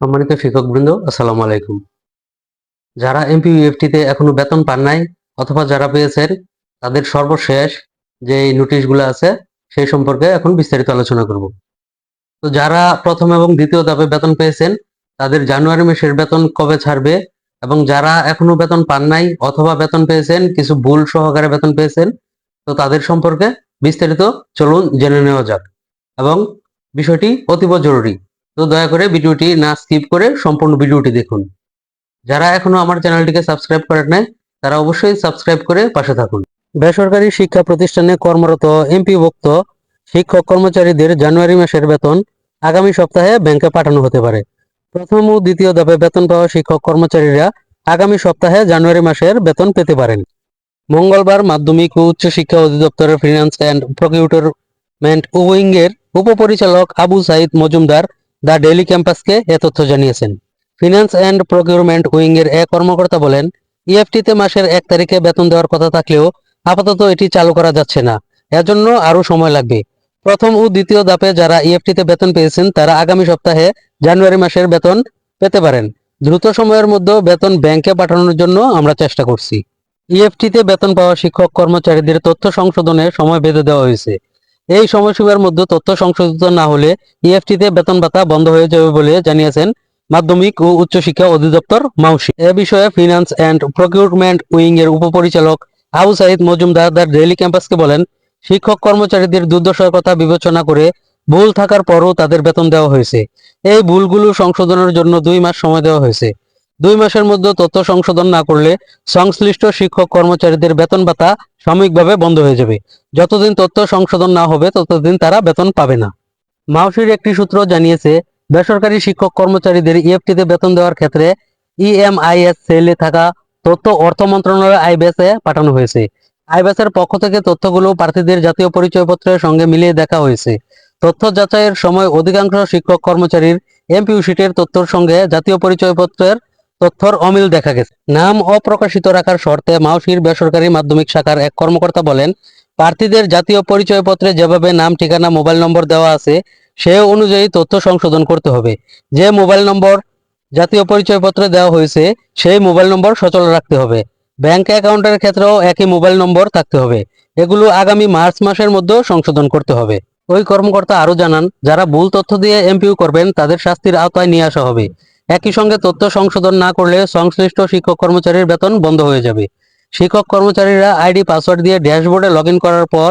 সম্মানিত শিক্ষকবৃন্দ, আসসালামু আলাইকুম। যারা এমপিইউএফটিতে এখনও বেতন পান নাই অথবা যারা পেয়েছেন, তাদের সর্বশেষ যে নোটিশগুলো আছে, সেই সম্পর্কে এখন বিস্তারিত আলোচনা করব। তো যারা প্রথম এবং দ্বিতীয় ধাপে বেতন পেয়েছেন, তাদের জানুয়ারি মাসের বেতন কবে ছাড়বে এবং যারা এখনও বেতন পান নাই অথবা বেতন পেয়েছেন, কিছু ভুল সহকারে বেতন পেয়েছেন, তো তাদের সম্পর্কে বিস্তারিত চলুন জেনে নেওয়া যাক এবং বিষয়টি অতীব জরুরি। তো দয়া করে ভিডিওটি না স্কিপ করে সম্পূর্ণ ভিডিওটি দেখুন। যারা এখনও আমার চ্যানেলটিকে সাবস্ক্রাইব করেন নাই, তারা অবশ্যই সাবস্ক্রাইব করে পাশে থাকুন। বেসরকারি শিক্ষা প্রতিষ্ঠানে কর্মরত এমপিভুক্ত শিক্ষক কর্মচারীদের জানুয়ারি মাসের বেতন আগামী সপ্তাহে ব্যাংকে পাঠানো হতে পারে। প্রথম ও দ্বিতীয় ধাপে বেতন পাওয়া শিক্ষক কর্মচারীরা আগামী সপ্তাহে জানুয়ারি মাসের বেতন পেতে পারেন। মঙ্গলবার মাধ্যমিক ও উচ্চ শিক্ষা অধিদপ্তরের ফিনান্স অ্যান্ড প্রকিউটরমেন্ট উইং এর উপপরিচালক আবু সাইদ মজুমদার দ্য ডেইলি ক্যাম্পাসকে এ তথ্য জানিয়েছেন। ফিনান্স অ্যান্ড প্রকিউরমেন্ট উইং এর এক কর্মকর্তা বলেন ইএফটিতে মাসের এক তারিখে বেতন দেওয়ার কথা থাকলেও আপাতত এটি চালু করা যাচ্ছে না। এজন্য আরও সময় লাগবে। প্রথম ও দ্বিতীয় ধাপে যারা ইএফটিতে বেতন পেয়েছেন, তারা আগামী সপ্তাহে জানুয়ারি মাসের বেতন পেতে পারেন। দ্রুত সময়ের মধ্যে বেতন ব্যাংকে পাঠানোর জন্য আমরা চেষ্টা করছি। ইএফটিতে বেতন পাওয়া শিক্ষক কর্মচারীদের তথ্য সংশোধনে সময় বেঁধে দেওয়া হয়েছে। এই সময়সীমার মধ্যে তথ্য সংশোধিত না হলে ইএফটিতে বেতন ভাতা বন্ধ হয়ে যাবে বলে জানিয়েছেন মাধ্যমিক ও উচ্চশিক্ষা অধিদপ্তর মাউসি। এ বিষয়ে ফিনান্স অ্যান্ড প্রকিউরমেন্ট উইং এর উপপরিচালক আবু সাইদ মজুমদার দ্য ডেইলি ক্যাম্পাসকে বলেন, শিক্ষক কর্মচারীদের দুর্দশার কথা বিবেচনা করে ভুল থাকার পরও তাদের বেতন দেওয়া হয়েছে। এই ভুলগুলো সংশোধনের জন্য দুই মাস সময় দেওয়া হয়েছে। দুই মাসের মধ্যে তথ্য সংশোধন না করলে সংশ্লিষ্ট শিক্ষক কর্মচারীদের বেতন ভাতা সাময়িকভাবে বন্ধ হয়ে যাবে। যতদিন তথ্য সংশোধন না হবে, ততদিন তারা বেতন পাবে না। মাউসির একটি সূত্র জানিয়েছে, বেসরকারি শিক্ষক কর্মচারীদের ইএফটিতে বেতন দেওয়ার ক্ষেত্রে ইএমআইএস সেলে থাকা তথ্য অর্থ মন্ত্রণালয় আইবিএসে পাঠানো হয়েছে। আইবিএস এর পক্ষ থেকে তথ্যগুলো প্রার্থীদের জাতীয় পরিচয়পত্রের সঙ্গে মিলিয়ে দেখা হয়েছে। তথ্য যাচাইয়ের সময় অধিকাংশ শিক্ষক কর্মচারীর এমপিউ শিটের তথ্যর সঙ্গে জাতীয় পরিচয়পত্রের তথ্যর অমিল দেখা গেছে। নাম অপ্রকাশিত রাখার শর্তে মাউসির বেসরকারি মাধ্যমিক শাখার এক কর্মকর্তা বলেন, প্রার্থীদের জাতীয় পরিচয়পত্রে যেভাবে নাম, ঠিকানা, মোবাইল নম্বর দেওয়া আছে, সে অনুযায়ী তথ্য সংশোধন করতে হবে। যে মোবাইল নম্বর জাতীয় পরিচয়পত্রে দেওয়া হয়েছে, সেই মোবাইল নম্বর সচল রাখতে হবে। ব্যাংক অ্যাকাউন্টের ক্ষেত্রেও একই মোবাইল নম্বর থাকতে হবে। এগুলো আগামী মার্চ মাসের মধ্যে সংশোধন করতে হবে। ওই কর্মকর্তা আরও জানান, যারা ভুল তথ্য দিয়ে এমপিউ করবেন, তাদের শাস্তির আওতায় নিয়ে আসা হবে। একই সঙ্গে তথ্য সংশোধন না করলে সংশ্লিষ্ট শিক্ষক কর্মচারীর বেতন বন্ধ হয়ে যাবে। শিক্ষক কর্মচারীরা আইডি, পাসওয়ার্ড দিয়ে ড্যাশবোর্ডে লগ করার পর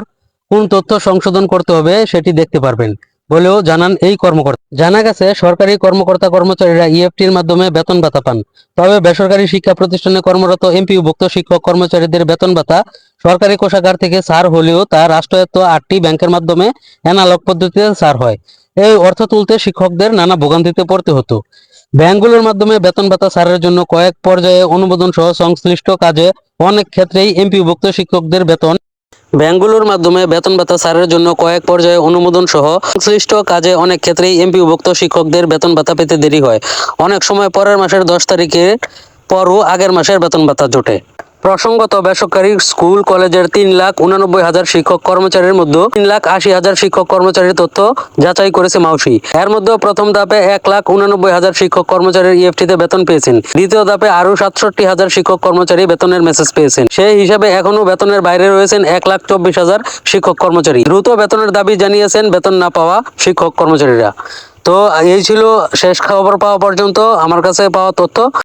কোন তথ্য সংশোধন করতে হবে সেটি দেখতে পারবেন বলেও জানান এই কর্মকর্তা। জানা গেছে, সরকারি কর্মকর্তা কর্মচারীরা ইএফটির মাধ্যমে বেতন ভাতা পান। তবে বেসরকারি শিক্ষা প্রতিষ্ঠানে কর্মরত এমপিভুক্ত শিক্ষক কর্মচারীদের বেতন ভাতা সরকারি কোষাগার থেকে ছাড় হলেও তা রাষ্ট্রায়ত্ত আটটি ব্যাংকের মাধ্যমে অ্যানালগ পদ্ধতিতে সার হয়। এই অর্থ তুলতে শিক্ষকদের নানা ভোগান্তিতে পড়তে হতো। ব্যাংকগুলোর মাধ্যমে বেতন ভাতা ছাড়ের জন্য কয়েক পর্যায়ে অনুমোদন সহ সংশ্লিষ্ট কাজে অনেক ক্ষেত্রেই এমপিভুক্ত শিক্ষকদের বেতন। ব্যাংকগুলোর মাধ্যমে বেতন ভাতা ছাড়ের জন্য কয়েক পর্যায়ে অনুমোদন সহ সংশ্লিষ্ট কাজে অনেক ক্ষেত্রেই এমপিভুক্ত শিক্ষকদের বেতন ভাতা পেতে দেরি হয়। অনেক সময় পরের মাসের দশ তারিখের পরও আগের মাসের বেতন ভাতা জোটে। প্রসঙ্গত বেসরকারি স্কুল, কলেজের তিন লাখ উনানব্বই হাজার শিক্ষক কর্মচারীর মধ্যে তিন লাখ আশি হাজার শিক্ষক কর্মচারীর তথ্য যাচাই করেছে মাউসি। এর মধ্যে প্রথম ধাপে এক লাখ উনানব্বই হাজার শিক্ষক কর্মচারীর ইএফটিতে বেতন পেয়েছেন। দ্বিতীয় ধাপে আরও সাতষট্টি হাজার শিক্ষক কর্মচারী বেতনের মেসেজ পেয়েছেন। সেই হিসাবে এখনও বেতনের বাইরে রয়েছেন এক লাখ চব্বিশ হাজার শিক্ষক কর্মচারী। দ্রুত বেতনের দাবি জানিয়েছেন বেতন না পাওয়া শিক্ষক কর্মচারীরা। তো এই ছিল শেষ খবর পাওয়া পর্যন্ত। আমার কাছে পাওয়া তথ্য